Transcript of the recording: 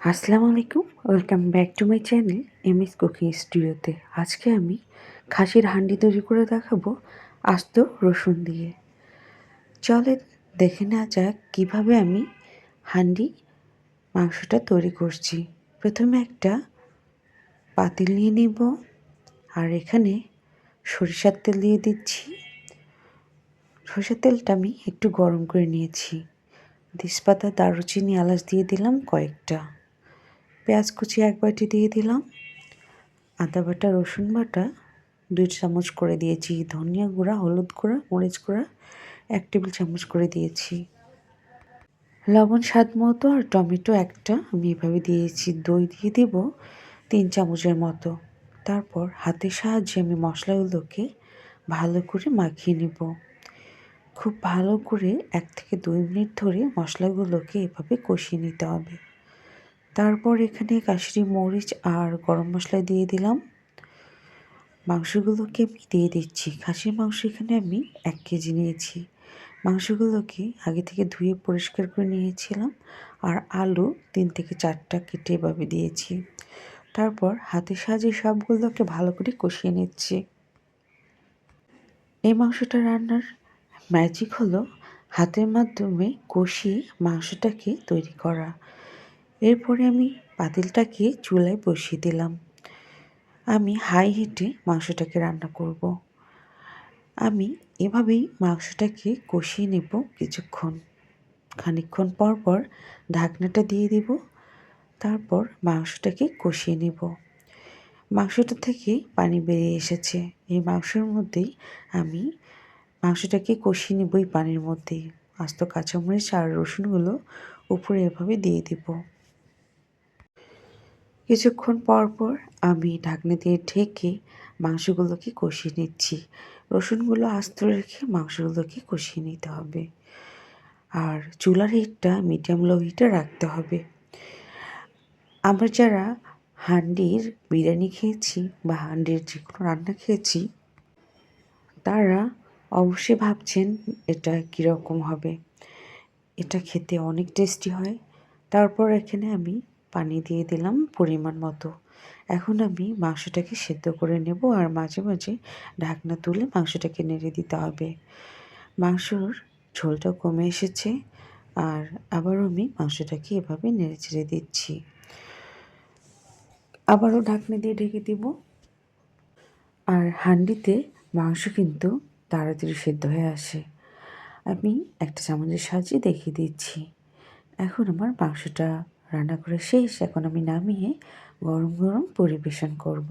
আসসালামু আলাইকুম, welcome back to my channel M S cooking স্টুডিওতে। আজকে আমি খাসির হান্ডি তৈরি করে দেখাবো আস্ত রসুন দিয়ে। চলে দেখে নেওয়া যাক কীভাবে আমি হান্ডি মাংসটা তৈরি করছি। প্রথমে একটা পাতিল নিয়ে নেব, আর এখানে সরিষার তেল দিয়ে দিচ্ছি। সরিষার তেলটা আমি একটু গরম করে নিয়েছি। তেজপাতা, দারুচিনি, এলাচ দিয়ে দিলাম কয়েকটা। পেঁয়াজ কুচি এক বাটি দিয়ে দিলাম। আদা বাটা, রসুন বাটা, দুই চামচ করে দিয়েছি। ধনিয়া গুঁড়া, হলুদ গুঁড়া, মরিচ গুঁড়া, এক টেবিল চামচ করে দিয়েছি। লবণ স্বাদ মতো আর টমেটো একটা আমি এভাবে দিয়েছি। দই দিয়ে দেব তিন চামচের মতো। তারপর হাতের সাহায্যে আমি মশলাগুলোকে ভালো করে মাখিয়ে নেব। খুব ভালো করে এক থেকে দুই মিনিট ধরে মশলাগুলোকে এভাবে কষিয়ে নিতে হবে। তারপর এখানে কাশরি মরিচ আর গরম মশলা দিয়ে দিলাম। মাংসগুলোকে আমি দিয়ে দিচ্ছি। খাসির মাংস এখানে আমি এক কেজি নিয়েছি। মাংসগুলোকে আগে থেকে ধুয়ে পরিষ্কার করে নিয়েছিলাম আর আলু তিন থেকে চারটা কেটে এভাবে দিয়েছি। তারপর হাতের সাজিয়ে সবগুলোকে ভালো করে কষিয়ে নিচ্ছি। এই মাংসটা রান্নার ম্যাজিক হলো হাতের মাধ্যমে কষিয়ে মাংসটাকে তৈরি করা। এরপরে আমি পাতিলটাকে চুলায় বসিয়ে দিলাম। আমি হাই হিটে মাংসটাকে রান্না করব। আমি এভাবেই মাংসটাকে কষিয়ে নেব কিছুক্ষণ। খানিক্ষণ পর পর ঢাকনাটা দিয়ে দেব। তারপর মাংসটাকে কষিয়ে নেব। মাংসটা থেকে পানি বেরিয়ে এসেছে। এই মাংসের মধ্যেই আমি মাংসটাকে কষিয়ে নেব এই পানির মধ্যে। আস্ত কাঁচামরিচ আর রসুনগুলো উপরে এভাবে দিয়ে দেবো। কিছুক্ষণ পর পর আমি ঢাকনা দিয়ে ঢেকে মাংসগুলোকে কষিয়ে নিচ্ছি। রসুনগুলো আস্ত রেখে মাংসগুলোকে কষিয়ে নিতে হবে। আর চুলার হিটটা মিডিয়াম লো হিটে রাখতে হবে। আমরা যারা হান্ডির বিরিয়ানি খেয়েছি বা হান্ডির যে কোনো রান্না খেয়েছি, তারা অবশ্যই ভাবছেন, এটা কীরকম হবে? এটা খেতে অনেক টেস্টি হয়। তারপর এখানে আমি পানি দিয়ে দিলাম পরিমাণ মতো। এখন আমি মাংসটাকে সেদ্ধ করে নেব আর মাঝে মাঝে ঢাকনা তুলে মাংসটাকে নেড়ে দিতে হবে। মাংসর ঝোলটা কমে এসেছে আর আবারও আমি মাংসটাকে এভাবে নেড়ে চেড়ে দিচ্ছি। আবারও ঢাকনা দিয়ে ঢেকে দিব। আর হান্ডিতে মাংস কিন্তু তাড়াতাড়ি সেদ্ধ হয়ে আসে। আমি একটা চামচের সাহায্যে দেখিয়ে দিচ্ছি। এখন আমার মাংসটা রান্না করে শেষ। এখন আমি নামিয়ে গরম গরম পরিবেশন করব।